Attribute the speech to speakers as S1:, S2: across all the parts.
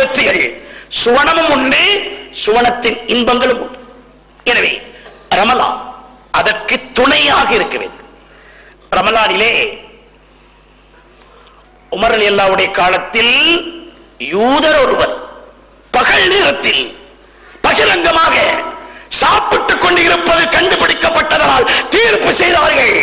S1: வெற்றிகள் சுவனமும் உண்டு சுவனத்தின் இன்பங்களும் உண்டு. எனவே ரமலான் அதற்கு துணையாக இருக்க வேண்டும். ரமலானிலே உமர் அலி அல்லாவுடைய காலத்தில் யூதர் ஒருவர் பகல் நேரத்தில் பகிரங்கமாக சாப்பிட்டுக் கொண்டு இருப்பது கண்டுபிடிக்கப்பட்டதால் தீர்ப்பு செய்தார்கள்.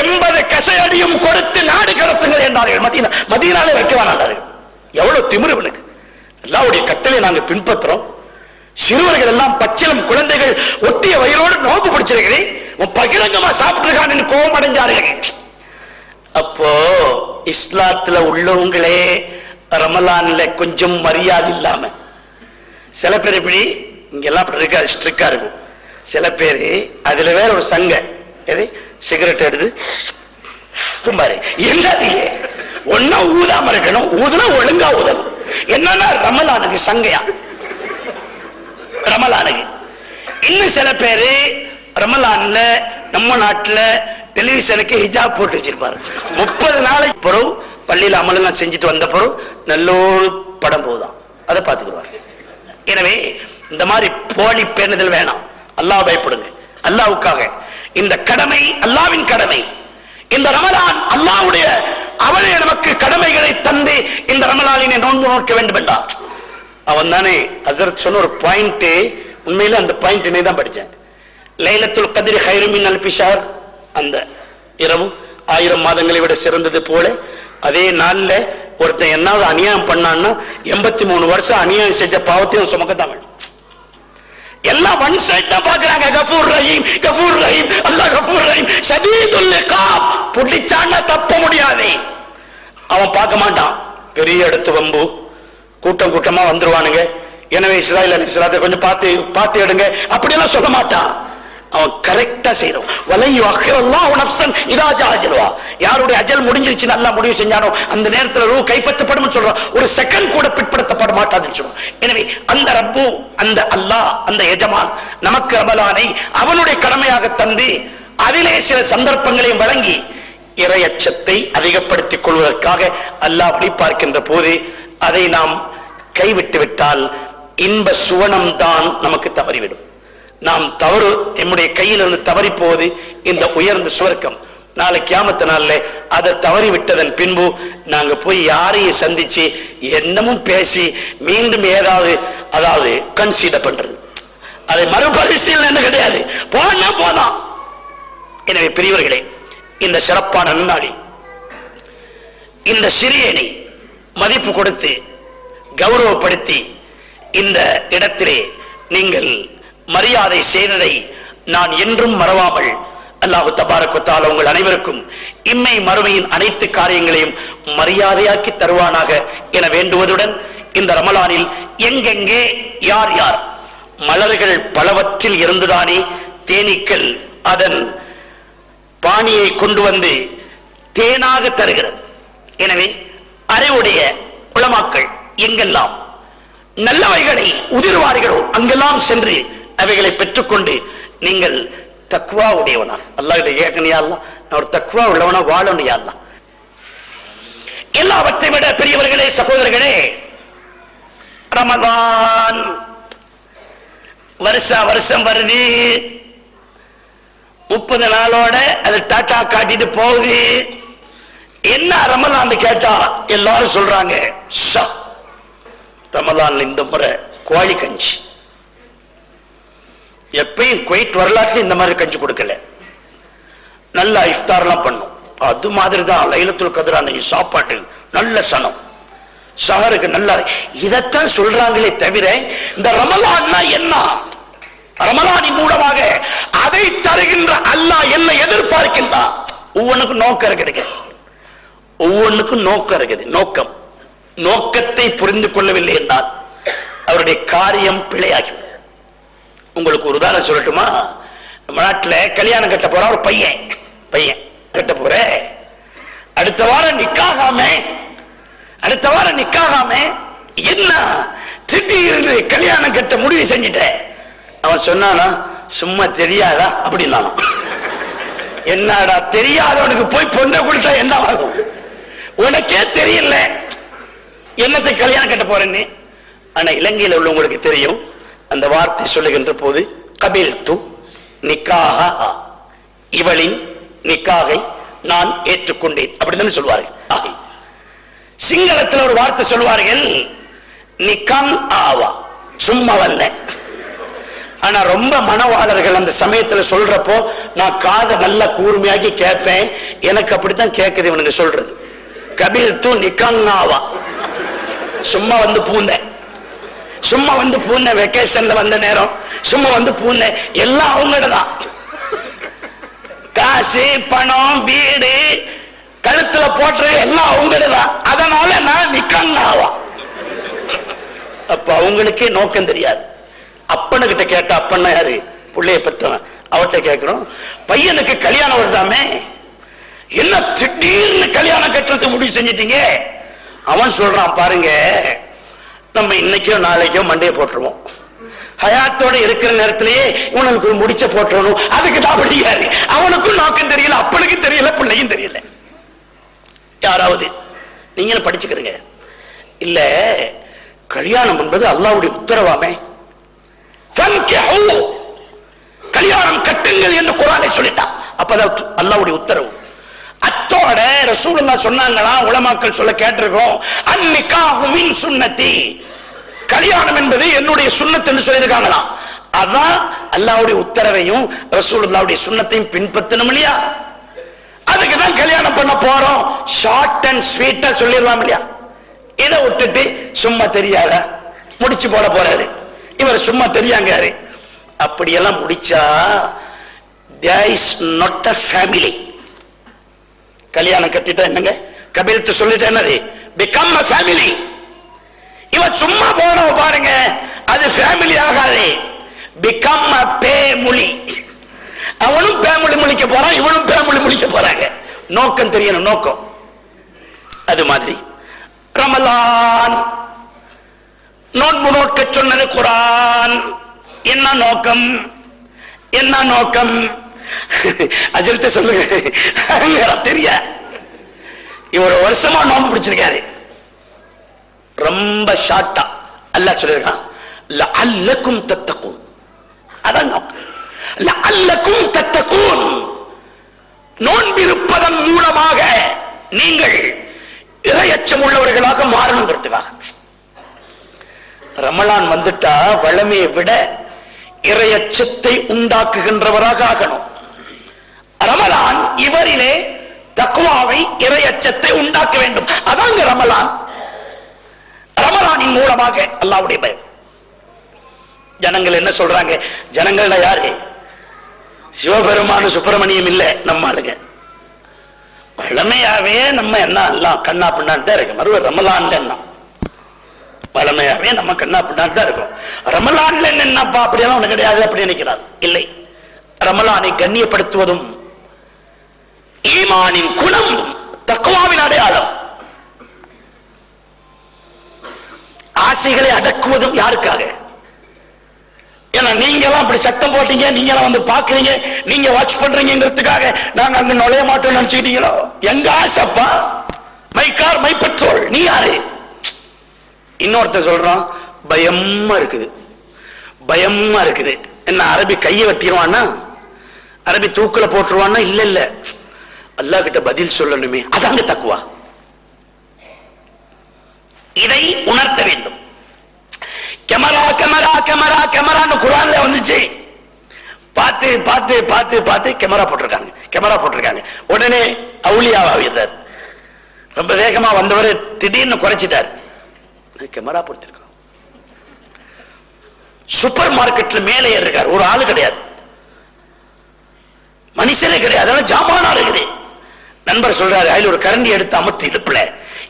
S1: எண்பது கசையடியும் கொடுத்து நாடு கடத்துங்கள் என்றார்கள். மதீனா மதீனாலே வைக்க வேணாண்டார்கள் எவ்வளவு திமிரு இவனுக்கு? அல்லாவுடைய கட்டளை நாங்க பின்பற்றுறோம். சிறுவர்கள் எல்லாம் பச்சிலம் குழந்தைகள் ஒட்டிய வயிறோடு நோம்பு பிடிச்சிருக்கிறேன். உன் பகிரங்கமா சாப்பிட்டு கோபம் அடைஞ்சார்கள் அப்போ இஸ்லாத்துல உள்ளவங்களே ரமலான்ல கொஞ்சம் மரியாதை இல்லாம சில பேர் இப்படி இங்கெல்லாம் அப்படி இருக்காது ஸ்ட்ரிக்டா இருக்கும். சில பேர் அதுல வேற ஒரு சங்க எது? சிகரெட் எடுத்து கும்பாரு. என்னது ஒன்னா ஊதாம இருக்கணும் ஊதுனா ஒழுங்கா ஊதணும். என்னன்னா ரமலானுக்கு சங்கையா? ரமலானுக்கு. இன்னும் சில பேரு ரமலான்ல நம்ம நாட்டுல டெலிவிஷனுக்கு ஹிஜாப் போட்டு வச்சிருப்பாரு. முப்பது நாளைக்கு பிறகு பள்ளியில் அமலெல்லாம் செஞ்சுட்டு வந்த பிறகு நல்லோள் படம் போகுதாம். அதை பார்த்துக்குருவார் எனவே இந்த மாதிரி போலி பேணுதல் வேணாம். அல்லாஹ் பயப்படுங்க. அல்லாவுக்காக இந்த கடமை அல்லாவின் கடமை. இந்த ரமலான் அல்லாவுடைய அவனே நமக்கு கடமைகளை தந்து இந்த ரமலாலினை நோன்பு நோக்க வேண்டும் என்றார் அவன் தானே அசரத் சொன்ன ஒரு பாயிண்ட் உண்மையில அந்த பாயிண்ட் தான் படிச்சேன் லைலத்துல் கதிர் ஹைருமின் அல்பிஷார் அந்த இரவு ஆயிரம் மாதங்களை விட சிறந்தது போல அதே நாளில் ஒருத்தன் என்னாவது அநியாயம் பண்ணான்னா எண்பத்தி மூணு வருஷம் அநியாயம் செஞ்ச பாவத்தையும் சுமக்கத்தான் வேண்டும் எல்லாம் ஒன் சைடா பாக்குறாங்க கஃபூர் ரஹீம் கஃபூர் ரஹீம் அல்லாஹ் கஃபூர் ரஹீம். ஷதீதுல் இகாப் புடிச்சான்னா தப்ப முடியாது. அவன் பார்க்க மாட்டான். பெரிய இடத்து வம்பு. கூட்டம் கூட்டமா வந்துருவானுங்க. எனவே இஸ்ராயல் அலி இஸ்லாத்தை கொஞ்சம் பார்த்து பார்த்து எடுங்க. அப்படியெல்லாம் சொல்ல மாட்டான். அவன் கரெக்டா செய்யறோம் வலை அவன் அப்சன் இதா ஜாஜிருவா யாருடைய அஜல் முடிஞ்சிருச்சு நல்லா முடிவு செஞ்சானோ அந்த நேரத்துல ரூ கைப்பற்றப்படும் சொல்றான். ஒரு செகண்ட் கூட பிற்படுத்தப்பட மாட்டாதுன்னு சொல்றோம் எனவே அந்த ரப்பு அந்த அல்லாஹ் அந்த எஜமான் நமக்கு ரமலானை அவனுடைய கடமையாக தந்து அதிலே சில சந்தர்ப்பங்களையும் வழங்கி இரையச்சத்தை அதிகப்படுத்திக் கொள்வதற்காக அல்லாஹ் வழிபார்க்கின்ற போது அதை நாம் கைவிட்டு விட்டால் இன்ப சுவனம் தான் நமக்கு தவறிவிடும். நாம் தவறு நம்முடைய கையிலிருந்து தவறி போவது இந்த உயர்ந்த சுவர்க்கம். நாளை கியாமத்த நாள்ல அதை தவறி விட்டதன் பின்பு நாங்க போய் யாரையும் சந்திச்சு என்னமும் பேசி மீண்டும் ஏதாவது அதாவது கன்சீடர் பண்றது. அதை மறுபரிசீலனை கிடையாது. போனா போதான் எனவே பெரியவர்களே இந்த சிறப்பான நன்னாடி இந்த சிறியனை மதிப்பு கொடுத்து கௌரவப்படுத்தி இந்த இடத்திலே நீங்கள் மரியாதை செய்ததை நான் என்றும் மறவாமல் அல்லாஹு தபாரக்குத்தால உங்கள் அனைவருக்கும் இம்மை மறுமையின் அனைத்து காரியங்களையும் மரியாதையாக்கி தருவானாக என வேண்டுவதுடன் இந்த ரமலானில் எங்கெங்கே யார் யார் மலர்கள் பலவற்றில் இருந்துதானே தேனீக்கள் அதன் பாணியை கொண்டு வந்து தேனாக தருகிறது. எனவே அறிவுடைய குளமாக்கள் எங்கெல்லாம் நல்லவைகளை உதிர்வார்களோ அங்கெல்லாம் சென்று அவைகளை பெற்றுக்கொண்டு நீங்கள் தக்குவா உடையவனாக அல்லாஹிட்ட கேட்கணும் நான் ஒரு தக்குவா உள்ளவனா வாழணும் யா எல்லாவற்றை விட பெரியவர்களே சகோதரர்களே ரமதான் வருஷா வருஷம் வருது. முப்பது நாளோட அது டாட்டா காட்டிட்டு போகுது. என்ன ரமதான் கேட்டா எல்லாரும் சொல்றாங்க ஷா ரமலான்ல இந்த முறை கோழி கஞ்சி. எப்பயும் குவைட் வரலாற்றுல இந்த மாதிரி கஞ்சி கொடுக்கல. நல்ல இஃப்தார்லாம் பண்ணும். அது மாதிரி தான் லைலத்துல் கதிர் அன்னைக்கு சாப்பாட்டு நல்ல சனம். சஹருக்கு நல்லா இதைத்தான் சொல்றாங்களே தவிர இந்த ரமலான்னா என்ன? ரமலானின் மூலமாக அதை தருகின்ற அல்லாஹ் என்ன எதிர்பார்க்கின்றான். ஒவ்வொன்றுக்கும் நோக்கம் இருக்குது. ஒவ்வொன்றுக்கும் நோக்கம் இருக்குது. நோக்கம். நோக்கத்தை புரிந்து கொள்ளவில்லை என்றால் அவருடைய காரியம் பிழையாகிவிடும். உங்களுக்கு ஒரு உதாரணம் சொல்லட்டுமா? நம்ம நாட்டுல கல்யாணம் கட்ட போற ஒரு பையன் பையன். கட்ட போற? அடுத்த வாரம் நிக்காகாம அடுத்த வாரம் நிக்காகாம என்ன திடீர்னு கல்யாணம் கட்ட முடிவு செஞ்சிட்டேன் அவன் சொன்னானா சும்மா தெரியாதா? அப்படின்னா என்னடா தெரியாதவனுக்கு போய் பொண்ணை கொடுத்தா என்ன ஆகும் உனக்கே தெரியல என்னத்தை கல்யாணம் கட்ட போறேன்னு? ஆனா இலங்கையில் உள்ளவங்களுக்கு தெரியும் அந்த வார்த்தை சொல்லுகின்ற போது கபில் து நிக்காக இவளின் நிக்காகை நான் ஏற்றுக்கொண்டேன். அப்படித்தானே சொல்வார்கள். சிங்களத்தில் ஒரு வார்த்தை சொல்வார்கள் நிக்காங் ஆவா. சும்மா வல்ல ஆனா ரொம்ப மனவாளர்கள் அந்த சமயத்துல சொல்றப்போ நான் காதை நல்லா கூர்மையாக்கி கேட்பேன். எனக்கு அப்படித்தான் கேட்குது இவனுக்கு சொல்றது. கபில் தூ நிக்காங்காவா சும்மா வந்து பூந்தேன் சும்மா வந்து பூனை வெக்கேஷன்ல வந்த நேரம். சும்மா வந்து பூனை எல்லாம் அவங்கள்ட்ட தான் காசு பணம் வீடு கழுத்துல போட்டுற எல்லாம் அவங்கள்ட்ட தான் அதனால நான் நிக்காங்காவா அப்ப அவங்களுக்கே நோக்கம் தெரியாது. அப்பனுக்கிட்ட கேட்ட அப்பன்னா யாரு? பிள்ளைய பத்தவன். அவட்ட கேட்கிறோம் பையனுக்கு கல்யாணம் வருதாமே? என்ன திடீர்னு கல்யாணம் கட்டுறது முடிவு செஞ்சிட்டீங்க? அவன் சொல்றான் பாருங்க. நம்ம இன்னைக்கோ நாளைக்கோ மண்டையை போட்டுருவோம். ஹயாத்தோட இருக்கிற நேரத்திலேயே இவனுக்கு முடிச்ச போட்டுறணும். அதுக்கு தான் படிக்காரு அவனுக்கும் நோக்கம் தெரியல அப்பளுக்கும் தெரியல பிள்ளைக்கும் தெரியல. யாராவது நீங்களும் படிச்சுக்கிறீங்க. இல்ல கல்யாணம் என்பது அல்லாவுடைய உத்தரவாமே. கல்யாணம் கட்டுங்கள் என்று குரானை சொல்லிட்டான். அப்பதான் அல்லாவுடைய உத்தரவு. அத்தோட ரசூலுல்லாஹ் சொன்னாங்களா? உலமாக்கள் சொல்ல கேட்டிருக்கோம் அந்நிக்காகுமின் சுண்ணத்தி கல்யாணம் என்பது என்னுடைய சுண்ணத்துன்னு சொல்லியிருக்காங்களாம். அதான் அல்லாவுடைய உத்தரவையும் ரசூலுல்லாவுடைய சுண்ணத்தையும் பின்பற்றணும் இல்லையா? அதுக்கு தான் கல்யாணம் பண்ண போறோம். ஷார்ட் அண்ட் ஸ்வீட்டா சொல்லிடலாம் இல்லையா? இதை விட்டுட்டு சும்மா தெரியாத முடிச்சு போட போறாரு. இவர் சும்மா தெரியாங்காரு அப்படியெல்லாம் முடிச்சா there is not a family கல்யாணம் கட்டிட்டா என்னங்க? கபிலத்து சொல்லிட்டு என்னது? பிகம் அ ஃபேமிலி இவன் சும்மா போனவ பாருங்க அது ஃபேமிலி ஆகாது. Become a family. அவனும் பேமொழி முழிக்க போறான் இவனும் பேமொழி முழிக்க போறாங்க. நோக்கம் தெரியணும் நோக்கம். அது மாதிரி. ரமலான். நோன்பு நோக்க சொன்னது குரான். என்ன நோக்கம்? என்ன நோக்கம்? அஜிரத்தை சொல்லுங்க. தெரிய. இவ்வளவு வருஷமா நோன்பு பிடிச்சிருக்காரு. ரொம்ப ஷார்ட்டா அல்லாஹ் சொல்லியிருக்கான். அல்லக்கும் தத்தக்கும் அதான் அல்லக்கும் தத்தக்கும் நோன்பிருப்பதன் மூலமாக நீங்கள் இரையச்சம் உள்ளவர்களாக மாறணுங்கிறதுக்காக. ரமலான் வந்துட்டா வளமையை விட இரையச்சத்தை உண்டாக்குகின்றவராக ஆகணும். ரமலான் இவரிலே தக்குவாவை இரையச்சத்தை உண்டாக்க வேண்டும். அதாங்க ரமலான். ரமலானின் மூலமாக அல்லாவுடைய பயம். ஜனங்கள் என்ன சொல்றாங்க? ஜனங்கள்ல யாரு? சிவபெருமான சுப்பிரமணியம் இல்ல நம்ம ஆளுங்க. பழமையாவே நம்ம என்ன எல்லாம் கண்ணா பின்னான்னு தான் இருக்கு மறுபடியும் ரமலான்ல என்ன? பழமையாவே நம்ம கண்ணா பின்னான்னு தான் இருக்கும். ரமலான்ல என்னப்பா? அப்படியெல்லாம் ஒண்ணு கிடையாது அப்படி நினைக்கிறார். இல்லை. ரமலானை கண்ணியப்படுத்துவதும் ஈமானின் குணம் தக்குவாவின் அடையாளம். ஆசைகளை அடக்குவதும் யாருக்காக? ஏன்னா நீங்க எல்லாம் அப்படி சத்தம் போட்டீங்க நீங்க எல்லாம் வந்து பாக்குறீங்க நீங்க வாட்ச் பண்றீங்கிறதுக்காக நாங்க அங்க நுழைய மாட்டோம் நினைச்சுக்கிட்டீங்களோ? எங்க ஆசைப்பா மை கார் மை பெட்ரோல் நீ யாரு? இன்னொருத்த சொல்றான் பயமா இருக்குது. பயமா இருக்குது. என்ன அரபி கையை வெட்டிடுவான்னா அரபி தூக்குல போட்டுருவான்னா? இல்ல இல்ல. அல்லாஹ் கிட்ட பதில் சொல்லணுமே அதாங்க தக்குவா. இதை உணர்த்த வேண்டும். கேமரா கேமரா கேமரா கேமரான்னு குரான்ல வந்துச்சு. பார்த்து பார்த்து பார்த்து பார்த்து கேமரா போட்டிருக்காங்க கேமரா போட்டிருக்காங்க. உடனே அவுளியாவாகிறார் ரொம்ப வேகமா வந்தவர் திடீர்னு குறைச்சிட்டார். கேமரா பொறுத்திருக்கோம் சூப்பர் மார்க்கெட்ல மேலே இருக்கார் ஒரு ஆளு கிடையாது. மனுஷனே கிடையாது. அதனால ஜாமானா இருக்குது. நண்பர் சொல்றாரு அதில் ஒரு கரண்டி எடுத்து அமுத்து இடுப்புல.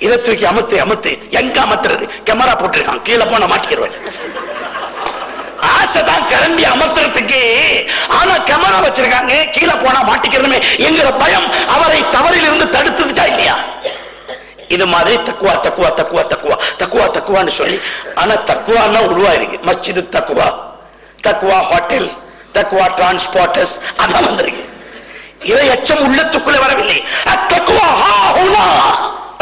S1: இதை தூக்கி அமுத்து அமுத்து எங்க அமர்த்துறது கேமரா போட்டிருக்கான். கீழே போன மாட்டிக்கிறவன் ஆசைதான் கரண்டி அமர்த்துறதுக்கு ஆனா கேமரா வச்சிருக்காங்க. கீழே போனா மாட்டிக்கிறதுமே எங்கிற பயம் அவரை தவறில் இருந்து தடுத்துச்சா இல்லையா? இது மாதிரி தக்குவா தக்குவா தக்குவா தக்குவா தக்குவா தக்குவான்னு சொல்லி ஆனா தக்குவான்னா உருவாயிருக்கு. மஸ்ஜிது தக்குவா. தக்குவா ஹோட்டல் தக்குவா டிரான்ஸ்போர்ட்டர்ஸ் அதான் வந்திருக்கு. இதை அச்சம் உள்ளத்துக்குள்ளே வரவில்லை. அத்தக்குவா ஹா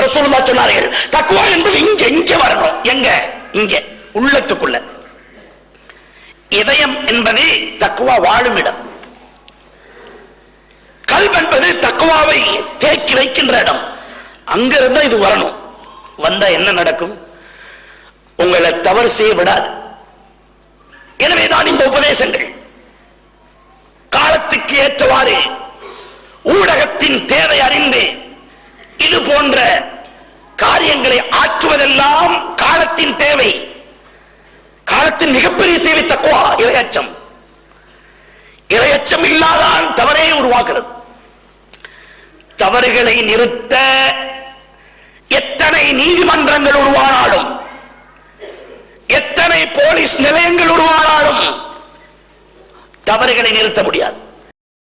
S1: சொன்னார்கள் தக்குவா என்பது இங்க இங்க வரணும். எங்க? இங்க உள்ளத்துக்குள்ள. இதயம் என்பது தக்குவா வாழும் இடம். கல்ப் என்பது தக்குவாவை தேக்கி வைக்கின்ற இடம். அங்கிருந்து இது வரணும். வந்தா என்ன நடக்கும்? உங்களை தவறு செய்ய விடாது. எனவேதான் இந்த உபதேசங்கள். காலத்துக்கு ஏற்றவாறு ஊடகத்தின் தேவை அறிந்து இது போன்ற காரியங்களை ஆற்றுவதெல்லாம் காலத்தின் தேவை. காலத்தின் மிகப்பெரிய தேவை தக்குவா இரையச்சம். இரையச்சம் இல்லாதான் தவறே உருவாகிறது. தவறுகளை நிறுத்த எத்தனை நீதிமன்றங்கள் உருவானாலும் எத்தனை போலீஸ் நிலையங்கள் உருவானாலும் தவறுகளை நிறுத்த முடியாது.